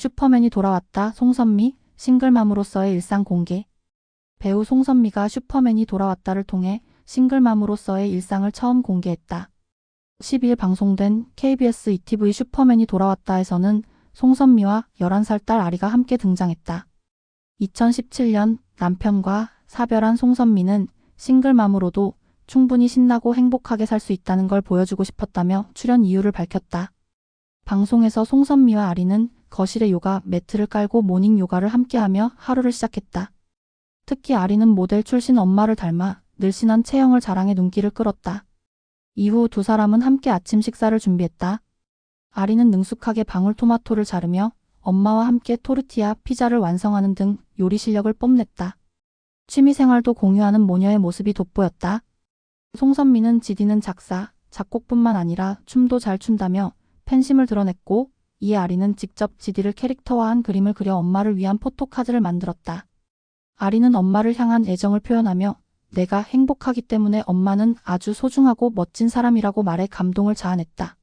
슈퍼맨이 돌아왔다. 송선미, 싱글맘으로서의 일상 공개. 배우 송선미가 슈퍼맨이 돌아왔다를 통해 싱글맘으로서의 일상을 처음 공개했다. 10일 방송된 KBS ETV 슈퍼맨이 돌아왔다에서는 송선미와 11살 딸 아리가 함께 등장했다. 2017년 남편과 사별한 송선미는 싱글맘으로도 충분히 신나고 행복하게 살 수 있다는 걸 보여주고 싶었다며 출연 이유를 밝혔다. 방송에서 송선미와 아리는 거실에 요가 매트를 깔고 모닝 요가를 함께하며 하루를 시작했다. 특히 아리는 모델 출신 엄마를 닮아 늘씬한 체형을 자랑해 눈길을 끌었다. 이후 두 사람은 함께 아침 식사를 준비했다. 아리는 능숙하게 방울토마토를 자르며 엄마와 함께 토르티아 피자를 완성하는 등 요리 실력을 뽐냈다. 취미생활도 공유하는 모녀의 모습이 돋보였다. 송선미는 지디는 작사, 작곡뿐만 아니라 춤도 잘 춘다며 팬심을 드러냈고 이에 아리는 직접 지디를 캐릭터화한 그림을 그려 엄마를 위한 포토카드를 만들었다. 아리는 엄마를 향한 애정을 표현하며 내가 행복하기 때문에 엄마는 아주 소중하고 멋진 사람이라고 말해 감동을 자아냈다.